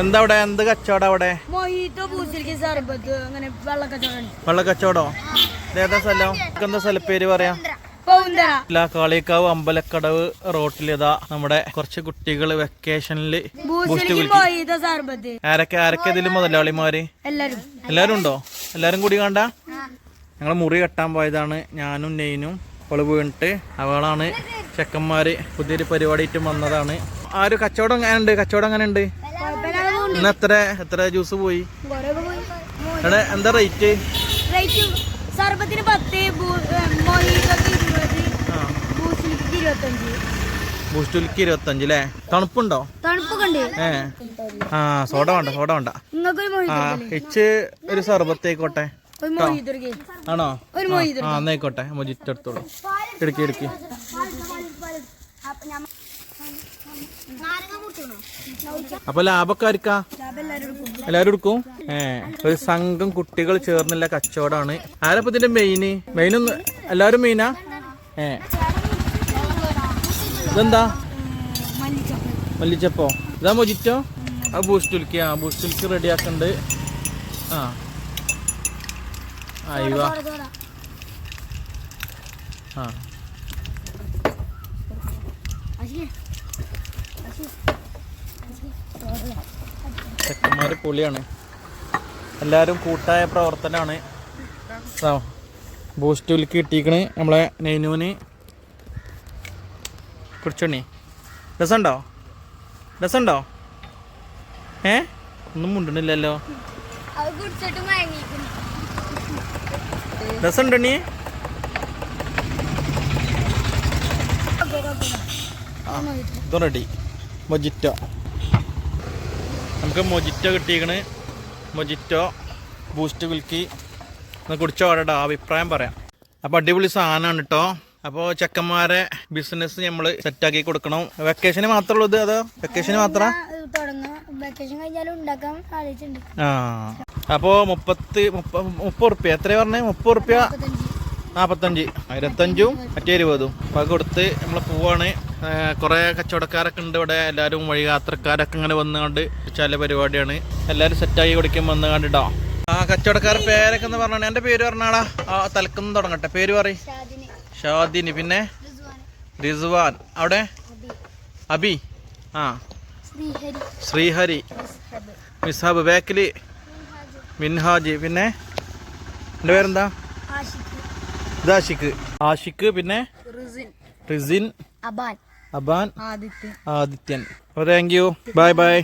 എന്താ അവിടെ? എന്ത് കച്ചവടം അവിടെ വെള്ളക്കച്ചവടോ. ഏതാ സ്ഥലം? എന്താ സ്ഥലപ്പേര് പറയാ? കാളിക്കാവ് അമ്പലക്കടവ് റോട്ടിലിതാ നമ്മുടെ കുറച്ച് കുട്ടികൾ വെക്കേഷനിൽ ആരൊക്കെ? ആരൊക്കെ ഇതിൽ മുതലാളിമാര്? എല്ലാരും. എല്ലാരും ഉണ്ടോ? എല്ലാരും കൂടി കണ്ട? ഞങ്ങൾ മുറി കെട്ടാൻ പോയതാണ്. ഞാനും നെയ്നും അവൾ വീണിട്ട് അവളാണ് ചെക്കന്മാര് പുതിയൊരു പരിപാടിയിട്ട് വന്നതാണ്. ആ ഒരു കച്ചവടം എങ്ങനെ ഉണ്ട്? കച്ചവടം എങ്ങനെ ഉണ്ട്? ഇന്ന് എത്ര? എത്ര ജ്യൂസ് പോയി? എടാ എന്താ റേറ്റ് സർബത്തിന് പത്ത് ബൂസ്റ്റുലിക്ക് ഇരുപത്തഞ്ച്. അല്ലേ തണുപ്പുണ്ടോ? ഏ. ആ സോഡ വേണ്ട സോഡ വേണ്ട. ആ ഇച്ച് ഒരു മൊയ്ത്ത് ആണോ? ആ എന്നായിക്കോട്ടെ. മൊജിറ്റെടുത്തോളൂ. ഇടുക്കി ഇടുക്കി അപ്പൊ ലാഭമൊക്കെ ആർക്കാ? എല്ലാരും എടുക്കും. ഏ ഒരു സംഘം കുട്ടികൾ ചേർന്നില്ല കച്ചവടമാണ്. ആരപ്പ ഇതിന്റെ മെയിന് മെയിനൊന്ന് എല്ലാരും മെയിനാ ഏ. ഇതെന്താ? മല്ലിച്ചപ്പോ. ഇതാ മൊജിറ്റോ? ആ ബൂസ്റ്റ് ഉൽക്കി ആ ബൂസ്റ്റ് ഉൽക്കി റെഡി ആക്കണ്ട്. ആ. അയ്യോ ആ. ചെക്കന്മാര് പൊളിയാണ്. എല്ലാവരും കൂട്ടായ പ്രവർത്തനമാണ് ബൂസ്റ്റ് വിൽക്ക് കിട്ടിക്കണ് നമ്മളെ നെയ്നൂന് കുറിച്ചണി. രസമുണ്ടോ രസമുണ്ടോ ഏ? ഒന്നും മുണ്ടണില്ലല്ലോ. അത് കുടിച്ചിട്ട് മയങ്ങിക്കുന്നു രസമുണ്ടോ നീ ഇത് റെഡി മൊജിറ്റോ. നമുക്ക് മൊജിറ്റോ കിട്ടിയേക്കണ് മൊജിറ്റോ ബൂസ്റ്റ് വിൽക്കി ഒന്ന് കുടിച്ചോ അവരുടെ അഭിപ്രായം പറയാം. അപ്പോൾ അടിപൊളി സാധനമാണ് കേട്ടോ. അപ്പോൾ ചെക്കന്മാരെ ബിസിനസ് നമ്മൾ സെറ്റാക്കി കൊടുക്കണം. വെക്കേഷന് മാത്രമേ ഇത്? അതോ വെക്കേഷന് മാത്രം? ആ. അപ്പോൾ മുപ്പത്തി മുപ്പ മുപ്പത് റുപ്യ എത്രയാ പറഞ്ഞേ? മുപ്പത് റുപ്യ നാൽപ്പത്തഞ്ച് ഇരുപത്തഞ്ചും മറ്റേ ഇരുപതും. അപ്പോൾ അത് കൊടുത്ത് നമ്മൾ പോവാണ്. കുറേ കച്ചവടക്കാരൊക്കെ ഉണ്ട് ഇവിടെ. എല്ലാവരും വഴിയാത്രക്കാരൊക്കെ ഇങ്ങനെ വന്നുകൊണ്ട് ചില പരിപാടിയാണ്. എല്ലാവരും സെറ്റാക്കി കൊടുക്കും വന്നു കണ്ടിട്ടോ ആ കച്ചവടക്കാരുടെ പേരൊക്കെ എന്ന് പറഞ്ഞാണ്. എന്റെ പേര് പറഞ്ഞാടാ ആ തലക്കൊന്ന് തുടങ്ങട്ടെ. പേര് പറ ഷാദിനി. പിന്നെ? റിസ്വാൻ. അവിടെ? അബി. ആ. ശ്രീഹരി. മിസാബ് ബേക്കലി? മിൻഹാജി. പിന്നെ? എന്റെ പേരെന്താ? ആഷിഖ്. ആഷിഖ്. പിന്നെ? റിസിൻ. അബാൻ. അബാൻ ആദിത്യൻ. ആദിത്യൻ. അപ്പോൾ താങ്ക് യു ബൈ ബൈ